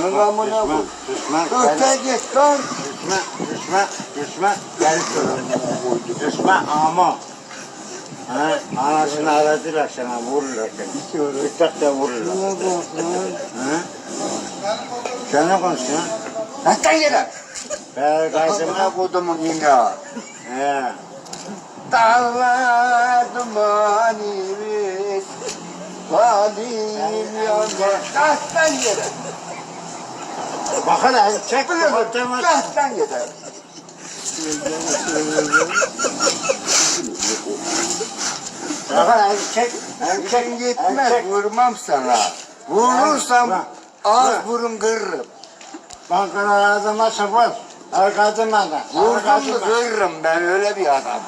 senin amına koy. Düşman, Öte git lan. düşman, düşman, düşman, gel Düşman ama. Ha, anasını aradılar sana, vururlar seni. Bıçakla vururlar. Buna bak lan. Ha? Sen ne konuşuyorsun? Hatta yere. Ben. Amına kodumun yine. He. Dağlar dumanimiz. Vadim yandı. Kastan yere. Bak hele, çek Biliyor musun? ortama. Kastan yere. Bak hele, çek. Gitmez vurmam sana. Vurursam ağız burun kırırım. Bankana adama sıfır. Arkadıma da. Vurdum mu kırırım ben öyle bir adamım.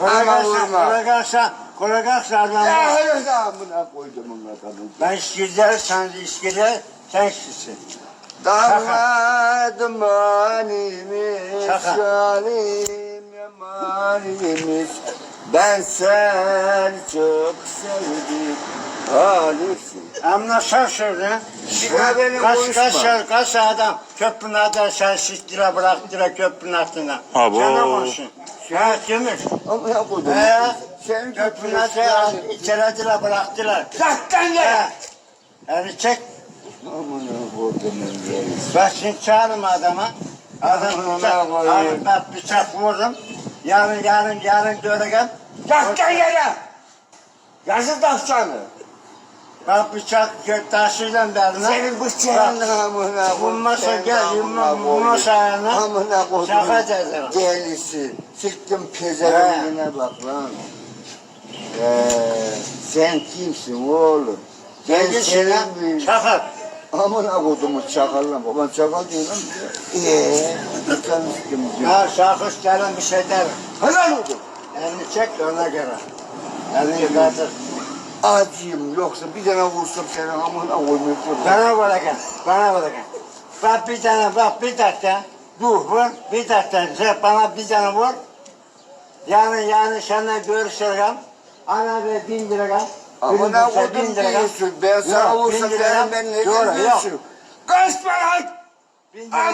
Korakaksa, vurma. korakaksa, korakaksa adam. Ya öyle amına koydumun adamı. Ben işkiler, sen işkiler, sen işkisin. Dağlar dumanimiz, Şaka. şalim yamanimiz. Ben seni çok sevdim, halisin. Amına şaşırdı. Ya benim Kaç konuşma. kaç kaç adam köprünün altına sen şiştire bıraktılar köprünün altına. Abo. Sen ne konuşuyorsun? Ha kimmiş? Amına koydum. He? Sen Köprünün altına içerediler bıraktılar. Zaktan He. gel. Yani çek. Bak şimdi çağırma adama. Adam bıçak, abi ben bıçak vururum. Yarın yarın yarın döneceğim. Zaktan gel. Yazı tavşanı. Ben bıçak taşıyla beline. Senin bıçağın amına koy. Bulmasa gel, bulmasa ayağına. Amına koydum. Şaka dedim. Delisi. Çıktım pezevenkine bak lan. Ee, sen kimsin oğlum? Ben senin bir... Çakal. Amına kodumu çakal lan. Baban çakal değil lan. Eee? Tane sikim diyor. Ha şarkış gelen bir şey derim. Helal olsun. Elini çek ona göre. Elini kaldır. Acıyım yoksa bir tane vursam seni amına koymayı Bana bırakın. Bana bırakın. Bak bir tane bak bir dakika. Dur vur. Bir dakika. Sen bana bir tane vur. Yani yani seninle görüşeceğim. Ana ve bin lira. Amına kodum diyorsun. Ben sana vursam ben ne yok. diyorsun? Bin lira.